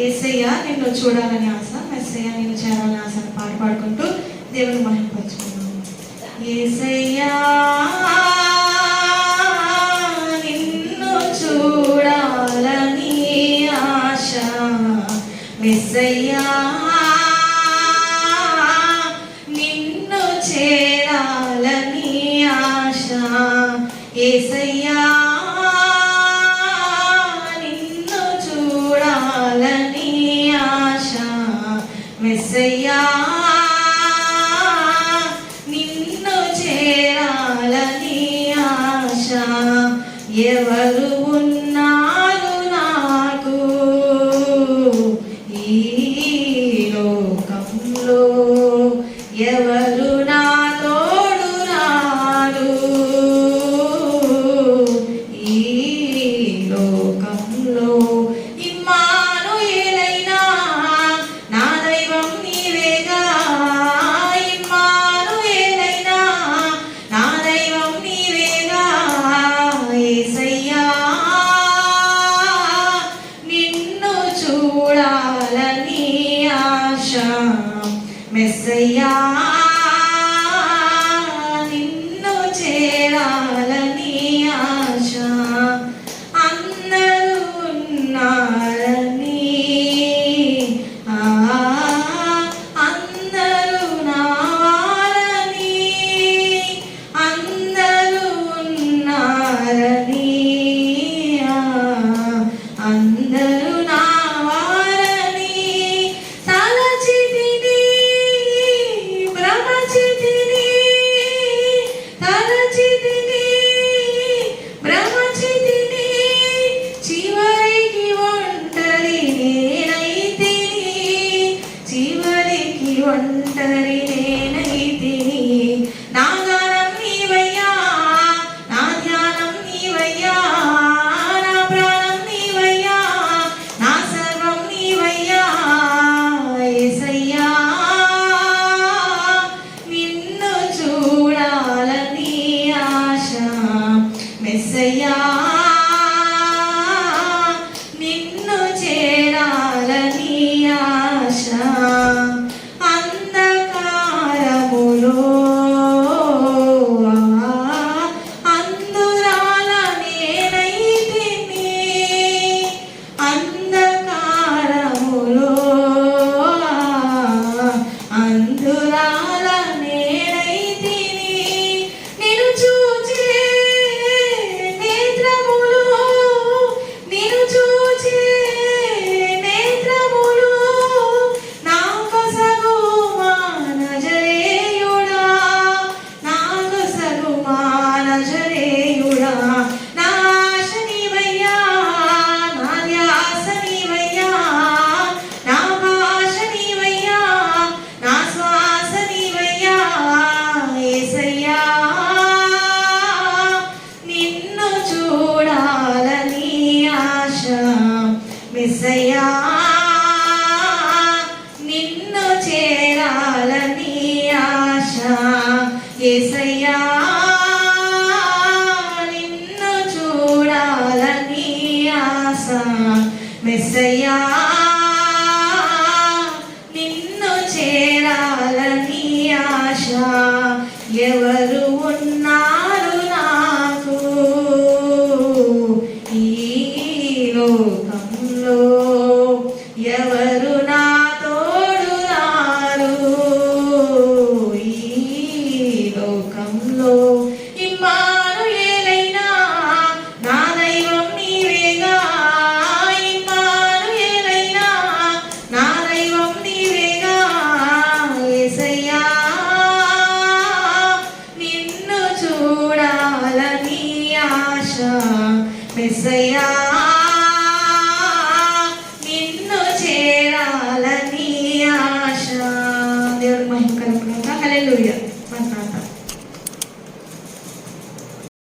ఏసయ్యా నిన్ను చూడాలని ఆశ మెస్సయ్య నిన్ను చేరాలని ఆశ అని పాట పాడుకుంటూ దేవుని మహింపరచుకున్నాను ఏసయ్యా నిన్ను చూడాలని ఆశ మెస్సయ్యా నిన్ను ఏసయ్యా. ఎస్సయ్యా నిన్ను చేరాలని ఆశ. ఎవరు ఉన్నారు నాకు? ఈ లోకంలో ఎవరు నా ఆశ మెస్సయ్యా విజయా నిన్ను చేరాలని ఆశ. ఏసయ్యా say no.